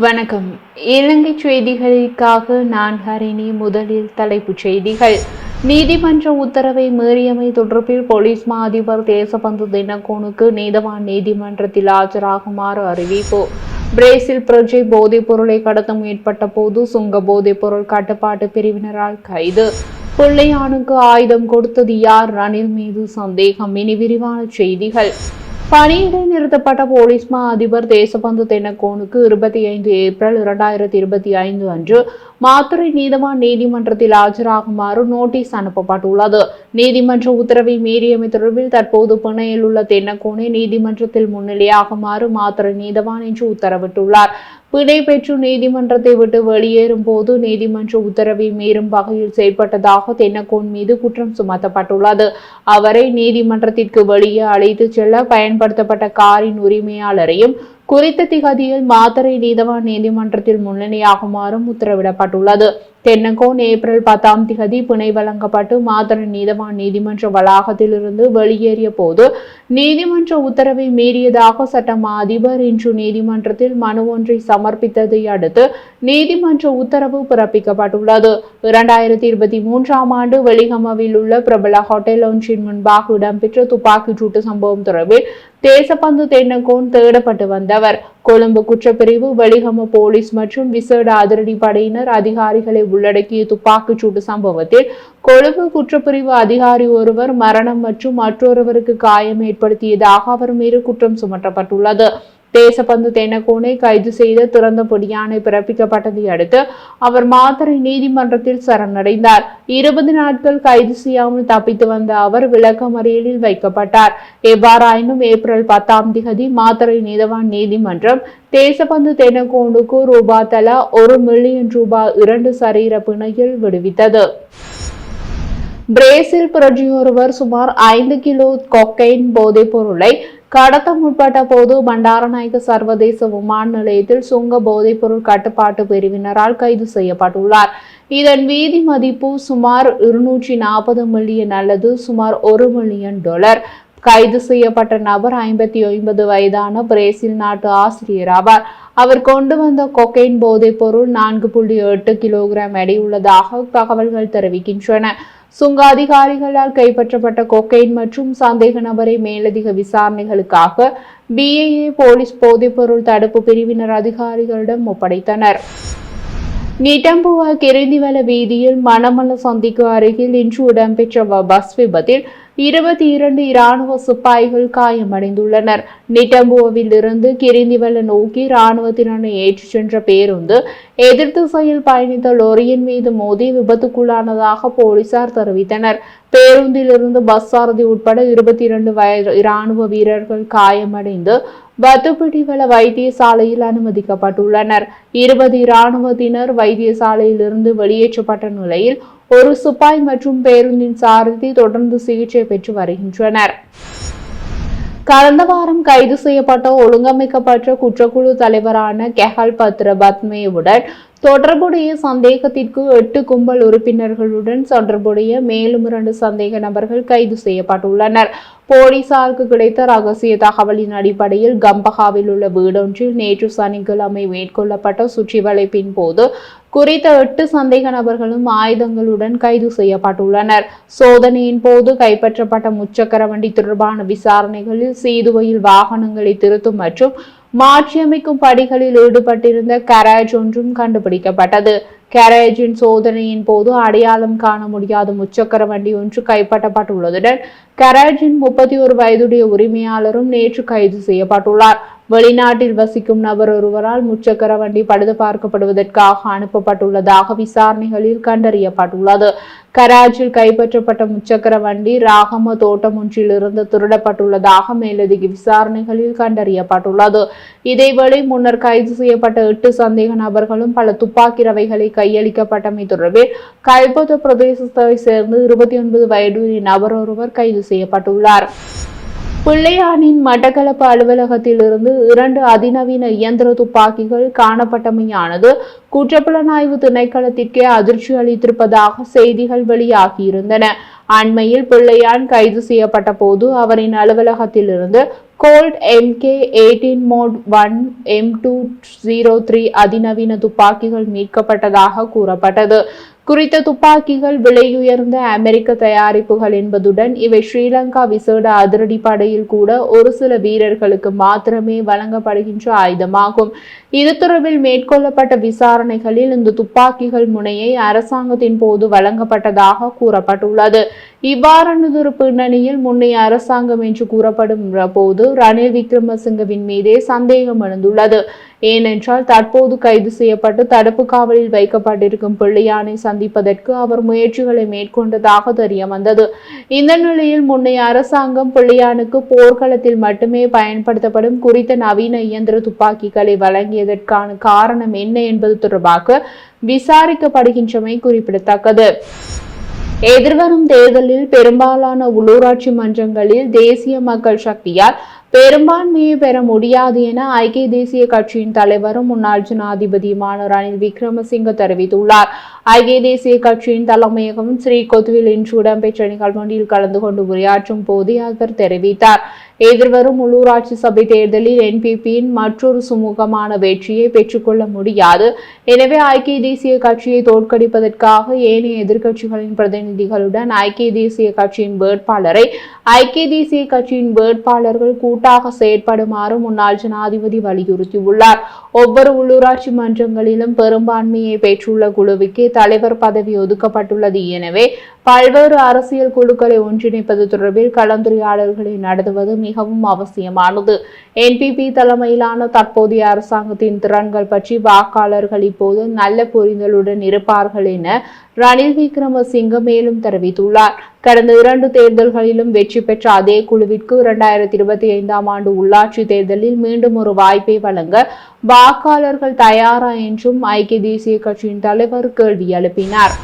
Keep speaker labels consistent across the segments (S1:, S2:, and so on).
S1: வணக்கம். இலங்கை செய்திகளுக்காக நான் ஹரிணி முதலில் தலைப்புச் செய்திகள். நீதிமன்ற உத்தரவை மீறியமை தொடர்பில் போலீஸ் மா அதிபர் தேசபந்து தினகோனுக்கு நீதவான் நீதிமன்றத்தில் ஆஜராகுமாறு அறிவிப்பு. பிரேசில் பிரஜை போதைப் பொருளை கடத்த முயற்பட்ட போது சுங்க போதைப் பொருள் கட்டுப்பாட்டு பிரிவினரால் கைது. பிள்ளையானுக்கு ஆயுதம் கொடுத்தது யார்? ரணில் மீது சந்தேகம். இனி விரிவான செய்திகள். பணியிடை நிறுத்தப்பட்ட போலீஸ் மா அதிபர் தேசபந்து தென்னக்கோனுக்கு இருபத்தி ஐந்து ஏப்ரல் இரண்டாயிரத்தி இருபத்தி ஐந்து அன்று மாத்துரை நீதவான் நீதிமன்றத்தில் ஆஜராகுமாறு நோட்டீஸ் அனுப்பப்பட்டுள்ளது. நீதிமன்ற உத்தரவை மீறியமை தொடர்பில் தற்போது பிணையில் உள்ள தென்னக்கோனை நீதிமன்றத்தில் முன்னிலையாகுமாறு மாத்துரை நீதவான் என்று உத்தரவிட்டுள்ளார். பிணை பெற்று நீதிமன்றத்தை விட்டு வெளியேறும் போது நீதிமன்ற உத்தரவை மீறும் வகையில் செயல்பட்டதாக தென்னக்கோன் மீது குற்றம் சுமத்தப்பட்டுள்ளது. அவரை நீதிமன்றத்திற்கு வெளியே அழைத்துச் செல்ல பயன்படுத்தப்பட்ட காரின் உரிமையாளரையும் குறித்த திகதியில் மாத்தறை நீதவான் நீதிமன்றத்தில் முன்னணியாகுமாறும் உத்தரவிடப்பட்டுள்ளது. தென்னங்கோன் ஏப்ரல் பத்தாம் திகதி பிணை வழங்கப்பட்டு மாத்தறை நீதவான் நீதிமன்ற வளாகத்திலிருந்து வெளியேறிய போது நீதிமன்ற உத்தரவை மீறியதாக சட்டம் அதிபர் இன்று நீதிமன்றத்தில் மனு ஒன்றை சமர்ப்பித்ததை அடுத்து நீதிமன்ற உத்தரவு பிறப்பிக்கப்பட்டுள்ளது. இரண்டாயிரத்தி இருபத்தி மூன்றாம் ஆண்டு வெளிகமவில் உள்ள பிரபல ஹோட்டல் ஒன்றின் முன்பாக இடம்பெற்ற துப்பாக்கிச் சூட்டு சம்பவம் தொடர்பில் தேசப்பந்து தென்னகோன் தேடப்பட்டு வந்தவர். கொழும்பு குற்றப்பிரிவு வெளிகம போலீஸ் மற்றும் விசேட அதிரடி படையினர் அதிகாரிகளை உள்ளடக்கிய துப்பாக்கிச்சூட்டு சம்பவத்தில் கொழும்பு குற்றப்பிரிவு அதிகாரி ஒருவர் மரணம் மற்றும் மற்றொருவருக்கு காயம் ஏற்படுத்தியதாக அவர் மீது குற்றம் சுமத்தப்பட்டுள்ளது. தேசபந்து தென்னகோனை கைது செய்து திறந்த பொடியானை பிறப்பிக்கப்பட்டதை அடுத்து அவர் மாத்தறை நீதிமன்றத்தில் சரணடைந்தார். இருபது நாட்கள் கைது செய்யாமல் தப்பித்து வந்த அவர் விளக்கமறியலில் வைக்கப்பட்டார். எவ்வாறாயினும் ஏப்ரல் பத்தாம் திகதி மாத்தறை நீதவான் நீதிமன்றம் தேசபந்து தென்னகோனுக்கு ரூபாய் தலா ஒரு மில்லியன் ரூபாய் இரண்டு சரீர பிணையில் விடுவித்தது. பிரேசில் பிரஜையொருவர் சுமார் ஐந்து கிலோ கொக்கைன் போதைப் பொருளை கடத்த முற்பட்ட போது பண்டாரநாயக்க சர்வதேச விமான நிலையத்தில் சுங்க போதைப்பொருள் கட்டுப்பாட்டு பிரிவினரால் கைது செய்யப்பட்டுள்ளார். இதன் வீதி மதிப்பு சுமார் இருநூற்றி நாற்பது மில்லியன் அல்லது சுமார் ஒரு மில்லியன் டாலர். கைது செய்யப்பட்ட நபர் ஐம்பத்தி ஒன்பது வயதான பிரேசில் நாட்டு ஆசிரியர் ஆவார். அவர் கொண்டு வந்த கொக்கைன் போதைப் பொருள் நான்கு புள்ளி எட்டு கிலோகிராம் எடை உள்ளதாக தகவல்கள் தெரிவிக்கின்றன. சுங்க அதிகாரிகளால் கைப்பற்றப்பட்ட கொக்கைன் மற்றும் சந்தேக நபரை மேலதிக விசாரணைகளுக்காக பிஏஏ போலீஸ் போதைப்பொருள் தடுப்பு பிரிவினர் அதிகாரிகளிடம் ஒப்படைத்தனர். நிட்டம்புவா கிருந்திவல வீதியில் மணமல்ல சந்திக்கு அருகில் இன்று இடம்பெற்ற பஸ் விபத்தில் இருபத்தி இரண்டு இராணுவ சிப்பாய்கள் காயமடைந்துள்ளனர். நிட்டம்புவில் இருந்து கிரிந்திவல நோக்கி இராணுவத்தினரை ஏற்றிச் சென்ற பேருந்து எதிர் திசையில் பயணித்த லொரியின் மீது மோதி விபத்துக்குள்ளானதாக போலீசார் தெரிவித்தனர். பேருந்திலிருந்து பஸ் சாரதி உட்பட இருபத்தி இரண்டு வயது இராணுவ வீரர்கள் காயமடைந்து வத்துப்பிடிவள வைத்தியசாலையில் அனுமதிக்கப்பட்டுள்ளனர். இருபது இராணுவத்தினர் வைத்தியசாலையிலிருந்து வெளியேற்றப்பட்ட நிலையில் ஒரு சிப்பாய் மற்றும் பேருந்தின் சாரதி தொடர்ந்து சிகிச்சை பெற்று வருகின்றனர். கடந்த வாரம் கைது செய்யப்பட்ட ஒழுங்கமைக்கப்பட்ட குற்றக்குழு தலைவரான கெஹல் பத்ர பத்மேவுடன் தொடர்புடைய சந்தேகத்திற்கு எட்டு கும்பல் உறுப்பினர்களுடன் தொடர்புடைய மேலும் இரண்டு சந்தேக நபர்கள் கைது செய்யப்பட்டுள்ளனர். போலீசாருக்கு கிடைத்த ரகசிய தகவலின் அடிப்படையில் கம்பஹாவில் உள்ள வீடொன்றில் நேற்று சனிக்கிழமை மேற்கொள்ளப்பட்ட சுற்றிவளைப்பின் போது குறித்த எட்டு சந்தேக நபர்களும் ஆயுதங்களுடன் கைது செய்யப்பட்டுள்ளனர். சோதனையின் போது கைப்பற்றப்பட்ட முச்சக்கர வண்டி தொடர்பான விசாரணைகளில் சீதுவையில் வாகனங்களை திருத்தும் மற்றும் மாற்றியமைக்கும் படிகளில் ஈடுபட்டிருந்த கராஜ் ஒன்றும் கண்டுபிடிக்கப்பட்டது. கேரேஜின் சோதனையின் போது அடையாளம் காண முடியாத முச்சக்கர வண்டி ஒன்று கைப்பற்றப்பட்டுள்ளதுடன் கராஜின் முப்பத்தி ஒரு வயதுடைய உரிமையாளரும் நேற்று கைது செய்யப்பட்டுள்ளார். வெளிநாட்டில் வசிக்கும் நபர் ஒருவரால் முச்சக்கர வண்டி பழுது பார்க்கப்படுவதற்காக அனுப்பப்பட்டுள்ளதாக விசாரணைகளில் கண்டறியப்பட்டுள்ளது. கராச்சியில் கைப்பற்றப்பட்ட முச்சக்கர வண்டி ராகம தோட்டம் ஒன்றிலிருந்து திருடப்பட்டுள்ளதாக மேலதிக விசாரணைகளில் கண்டறியப்பட்டுள்ளது. இதேவேளை முன்னர் கைது செய்யப்பட்ட எட்டு சந்தேக நபர்களும் பல துப்பாக்கி ரவைகளை கையளிக்கப்பட்டமை தொடர்பில் கைபோத பிரதேசத்தை சேர்ந்து இருபத்தி ஒன்பது வயதுடைய நபர் ஒருவர் கைது செய்யப்பட்டுள்ளார். பிள்ளையானின் மட்டக்களப்பு அலுவலகத்திலிருந்து இரண்டு அதிநவீன இயந்திர துப்பாக்கிகள் காணப்பட்டமையானது குற்றப்புலனாய்வு திணைக்களத்திற்கே அதிர்ச்சி அளித்திருப்பதாக செய்திகள் வெளியாகியிருந்தன. அண்மையில் பிள்ளையான் கைது செய்யப்பட்ட போது அவரின் அலுவலகத்திலிருந்து Colt MK eighteen mod one M two zero three அதிநவீன துப்பாக்கிகள் மீட்கப்பட்டதாக கூறப்பட்டது. குறித்த துப்பாக்கிகள் விலையுயர்ந்த அமெரிக்க தயாரிப்புகள் என்பதுடன் இவை ஸ்ரீலங்கா விசேட அதிரடிப்படையில் கூட ஒரு சில வீரர்களுக்கு மாத்திரமே வழங்கப்படுகின்ற ஆயுதமாகும். இது தொடர்பில் மேற்கொள்ளப்பட்ட விசாரணைகளில் இந்த துப்பாக்கிகள் முனையை அரசாங்கத்தின் போது வழங்கப்பட்டதாக கூறப்பட்டுள்ளது. இவ்வாறானதொரு பின்னணியில் முன்னைய அரசாங்கம் என்று கூறப்படும் போது ரணில் விக்ரமசிங்கவின் மீதே சந்தேகம் எழுந்துள்ளது. ஏனென்றால் தற்போது கைது செய்யப்பட்டு தடுப்பு காவலில் வைக்கப்பட்டிருக்கும் பிள்ளையானை சந்திப்பதற்கு அவர் முயற்சிகளை மேற்கொண்டதாக தெரிய வந்தது இந்த நிலையில் முன்னைய அரசாங்கம் பிள்ளையானுக்கு போர்க்களத்தில் மட்டுமே பயன்படுத்தப்படும் குறித்த நவீன இயந்திர துப்பாக்கிகளை வழங்கியதற்கான காரணம் என்ன என்பது தொடர்பாக விசாரிக்கப்படுகின்றமை குறிப்பிடத்தக்கது. எதிர்வரும் தேர்தலில் பெரும்பாலான உள்ளூராட்சி மன்றங்களில் தேசிய மக்கள் சக்தியால் பெரும்பான்மையை பெற முடியாது என ஐக்கிய தேசிய கட்சியின் தலைவரும் முன்னாள் ஜனாதிபதியுமான ரணில் விக்ரமசிங்க தெரிவித்துள்ளார். ஐக்கிய தேசிய கட்சியின் தலைமையகம் ஸ்ரீ கொத்துவில் இன்று இடம்பெற்ற நிகழ்வொன்றில் கலந்து கொண்டு உரையாற்றும் போதே அவர் தெரிவித்தார். எதிர்வரும் உள்ளூராட்சி சபை தேர்தலில் என்பிபியின் மற்றொரு சுமூகமான வெற்றியை பெற்றுக்கொள்ள முடியாது. எனவே ஐக்கிய தேசிய கட்சியை தோற்கடிப்பதற்காக ஏனைய எதிர்க்கட்சிகளின் பிரதிநிதிகளுடன் ஐக்கிய தேசிய கட்சியின் வேட்பாளரை ஐக்கிய தேசிய கட்சியின் வேட்பாளர்கள் கூட்டாக செயற்படுமாறு முன்னாள் ஜனாதிபதி வலியுறுத்தியுள்ளார். ஒவ்வொரு உள்ளூராட்சி மன்றங்களிலும் பெரும்பான்மையை பெற்றுள்ள குழுவுக்கு தலைவர் பதவி ஒதுக்கப்பட்டுள்ளது. எனவே பல்வேறு அரசியல் குழுக்களை ஒன்றிணைப்பது தொடர்பில் கலந்துரையாடல்களை நடத்துவது மிகவும் அவசியமானது. என்பிபி தலைமையிலான தற்போதைய அரசாங்கத்தின் திறன்கள் பற்றி வாக்காளர்கள் இப்போது நல்ல புரிதலுடன் இருப்பார்கள் என ரணில் விக்ரமசிங்க மேலும் தெரிவித்துள்ளார். கடந்த இரண்டு தேர்தல்களிலும் வெற்றி பெற்ற அதே குழுவிற்கு இரண்டாயிரத்தி இருபத்தி ஐந்தாம் ஆண்டு உள்ளாட்சி தேர்தலில் மீண்டும் ஒரு வாய்ப்பை வழங்க வாக்காளர்கள் தயாரா என்றும் ஐக்கிய தேசிய கட்சியின் தலைவர் கேள்வி எழுப்பினார்.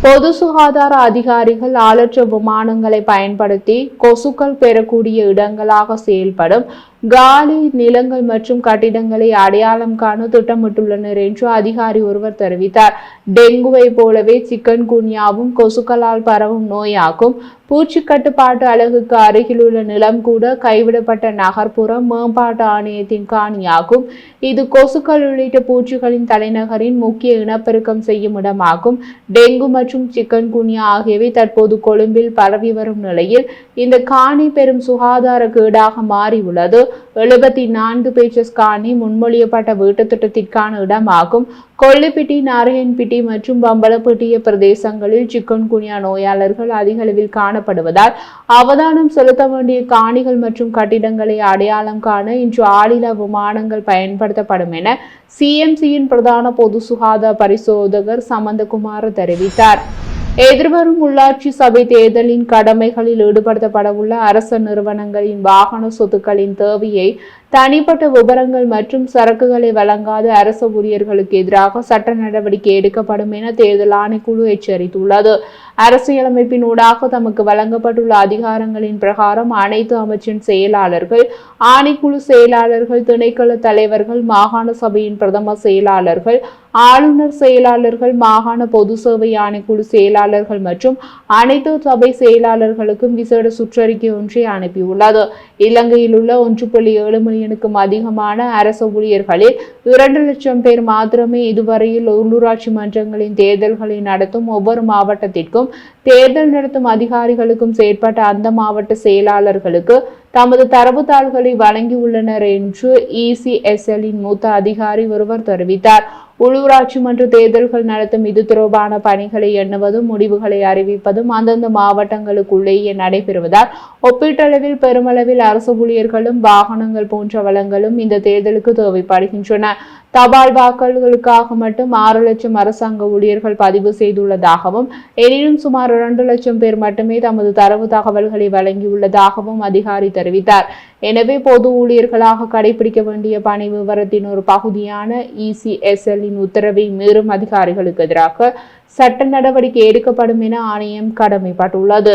S1: பொது சுகாதார அதிகாரிகள் ஆளற்ற விமானங்களை பயன்படுத்தி கொசுக்கள் பெறக்கூடிய இடங்களாக செயல்படும் காலி நிலங்கள் மற்றும் கட்டிடங்களை அடையாளம் காண திட்டமிட்டுள்ளனர் என்று அதிகாரி ஒருவர் தெரிவித்தார். டெங்குவை போலவே சிக்கன் குன்யாவும் கொசுக்களால் பரவும் நோயாகும். பூச்சி கட்டுப்பாட்டு அலகுக்கு அருகிலுள்ள நிலம் கூட கைவிடப்பட்ட நகர்ப்புற மேம்பாட்டு ஆணையத்தின் காணியாகும். இது கொசுக்கள் உள்ளிட்ட பூச்சிகளின் தலைநகரின் முக்கிய இனப்பெருக்கம் செய்யும் இடமாகும். டெங்கு மற்றும் சிக்கன் குன்யா ஆகியவை தற்போது கொழும்பில் பரவி வரும் நிலையில் இந்த காணி பெரும் சுகாதார கேடாக மாறியுள்ளது. எழுபத்தி நான்கு பேச்சஸ் காணி முன்மொழியப்பட்ட வீட்டு திட்டத்திற்கான இடமாகும். கொள்ளிப்பிட்டி நாராயண்பிட்டி மற்றும் பம்பளப்பட்டிய பிரதேசங்களில் சிக்கன்குனியா நோயாளர்கள் அதிக அளவில் காணப்படுவதால் அவதானம் செலுத்த வேண்டிய காணிகள் மற்றும் கட்டிடங்களை அடையாளம் காண இன்று ஆளில்லா விமானங்கள் பயன்படுத்தப்படும் என சிஎம்சியின் பிரதான பொது சுகாதார பரிசோதகர் சமந்தகுமார் தெரிவித்தார். எதிர்வரும் உள்ளாட்சி சபை தேர்தலின் கடமைகளில் ஈடுபடுத்தப்படவுள்ள அரச நிறுவனங்களின் வாகன சொத்துக்களின் தேவையை தனிப்பட்ட விவரங்கள் மற்றும் சரக்குகளை வழங்காத அரசு ஊழியர்களுக்கு எதிராக சட்ட நடவடிக்கை எடுக்கப்படும் என தேர்தல் ஆணைக்குழு எச்சரித்துள்ளது. அரசியலமைப்பின் ஊடாக தமக்கு வழங்கப்பட்டுள்ள அதிகாரங்களின் பிரகாரம் அனைத்து அமைச்சின் செயலாளர்கள் ஆணைக்குழு செயலாளர்கள் திணைக்கள தலைவர்கள் மாகாண சபையின் பிரதம செயலாளர்கள் ஆளுநர் செயலாளர்கள் மாகாண பொது சேவை ஆணைக்குழு செயலாளர்கள் மற்றும் அனைத்து சபை செயலாளர்களுக்கும் விசேட சுற்றறிக்கை ஒன்றை அனுப்பியுள்ளது. இலங்கையில் உள்ள ஒன்று புள்ளி ஏழு மில்லியனுக்கும் அதிகமான அரசு ஊழியர்களில் இரண்டு லட்சம் பேர் மாத்திரமே இதுவரையில் உள்ளூராட்சி மன்றங்களின் தேர்தல்களை நடத்தும் ஒவ்வொரு மாவட்டத்திற்கும் தேர்தல் நடத்தும் அதிகாரிகளுக்கும் செயற்பட்ட அந்த மாவட்ட செயலாளர்களுக்கு தமது தரவுத்தாள்களை வழங்கியுள்ளனர் என்று இசிஎஸ்எல்லின் மூத்த அதிகாரி ஒருவர் தெரிவித்தார். உள்ளூராட்சி மன்ற தேர்தல்கள் நடத்தும் இது தொடர்பான பணிகளை எண்ணுவதும் முடிவுகளை அறிவிப்பதும் அந்தந்த மாவட்டங்களுக்குள்ளேயே நடைபெறுவதால் ஒப்பீட்டளவில் பெருமளவில் அரசு ஊழியர்களும் வாகனங்கள் போன்ற வளங்களும் இந்த தேர்தலுக்கு தேவைப்படுகின்றன. தபால் வாக்களுக்காக மட்டும் ஆறு லட்சம் அரசாங்க ஊழியர்கள் பதிவு செய்துள்ளதாகவும் எனினும் சுமார் இரண்டு லட்சம் பேர் மட்டுமே தமது தரவு தகவல்களை வழங்கியுள்ளதாகவும் அதிகாரி தெரிவித்தார். எனவே பொது ஊழியர்களாக கடைபிடிக்க வேண்டிய பணி விவரத்தின் ஒரு பகுதியான இசிஎஸ்எல்லின் உத்தரவை மீறும் அதிகாரிகளுக்கு எதிராக சட்ட நடவடிக்கை எடுக்கப்படும் என ஆணையம் கடமைப்பட்டுள்ளது.